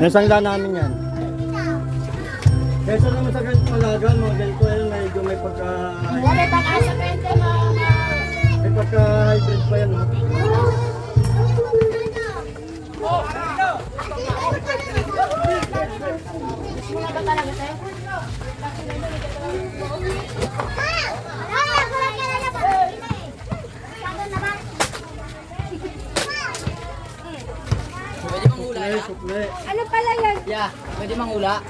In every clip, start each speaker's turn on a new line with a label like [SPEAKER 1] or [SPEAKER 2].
[SPEAKER 1] Nasangla namin yan. Kesa naman sa palagan, mga ganito yan, medyo may pagka...
[SPEAKER 2] Baka sa Ano pala yan?
[SPEAKER 3] Yeah, pwede manghula.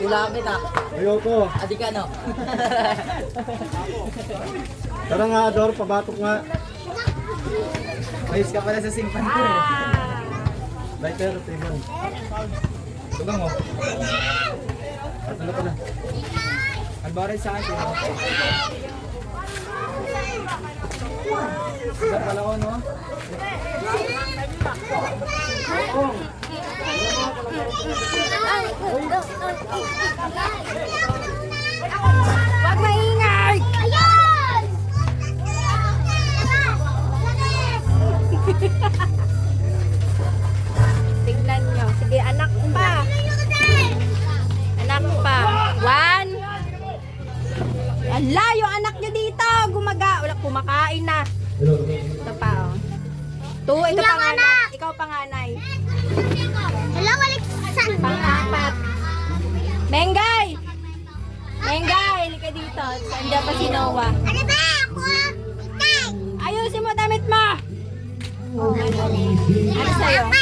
[SPEAKER 3] Hula kita.
[SPEAKER 1] Ayoko.
[SPEAKER 3] Adi ka no?
[SPEAKER 1] Tara nga, Ador, pabatok nga.
[SPEAKER 3] Ayos ka pala sa simpan ko eh.
[SPEAKER 1] Lighter, table.
[SPEAKER 3] Tugang mo.
[SPEAKER 1] Ano ka na?
[SPEAKER 3] Albaray sa akin. Sila pala ko no?
[SPEAKER 2] Huwag maingay!
[SPEAKER 4] Ayun!
[SPEAKER 2] Tignan nyo. Sige, anak pa. Anak pa. One. Ala, yung anak nyo dito. Gumaga. Wala, kumakain na. Ito pa, oh. Two, ito panganay.
[SPEAKER 4] anak.
[SPEAKER 2] Ikaw panganay.
[SPEAKER 4] Hello, sa
[SPEAKER 2] Pang-apat. Mengay! Mengay, halika dito. Andiyan pa si Noah.
[SPEAKER 4] Ano ba? Ako.
[SPEAKER 2] Ayusin mo damit mo! Ano sa'yo?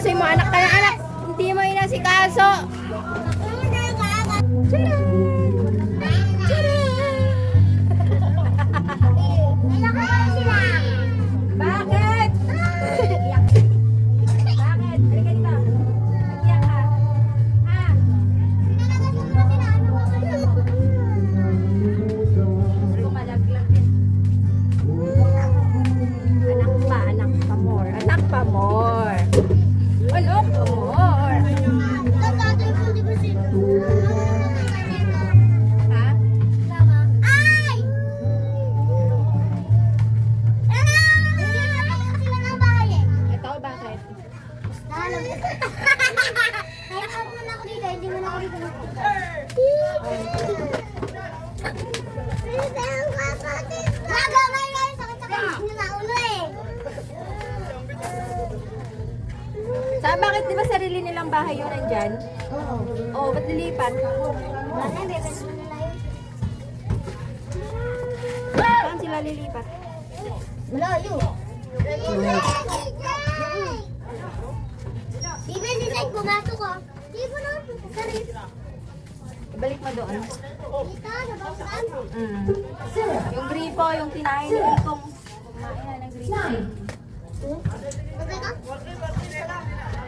[SPEAKER 2] Asikaso mo, anak ka na anak. Hindi mo inasikaso. Tcharan! Bakit? Iyak. Bakit? Halika dito. Iyak ka. Ha? Kumalaglag yan. Anak pa, anak pa more. Anak pa more. Anak pa more. Ha? Ito, bakit? Sa bakit di ba sarili nilang bahay yung nandyan? Oo. Oo, ba't nilipat? Saan sila lilipat?
[SPEAKER 4] Malayo. Bibi, hindi tayo pumasok ko. Di ba na? Sarili.
[SPEAKER 2] Ibalik mo doon.
[SPEAKER 4] Dito, sa bangsan.
[SPEAKER 2] Mm. Yung gripo, yung kinain ni Ikong. Kumain na ng gripo.
[SPEAKER 4] Okay ka?
[SPEAKER 2] Ay,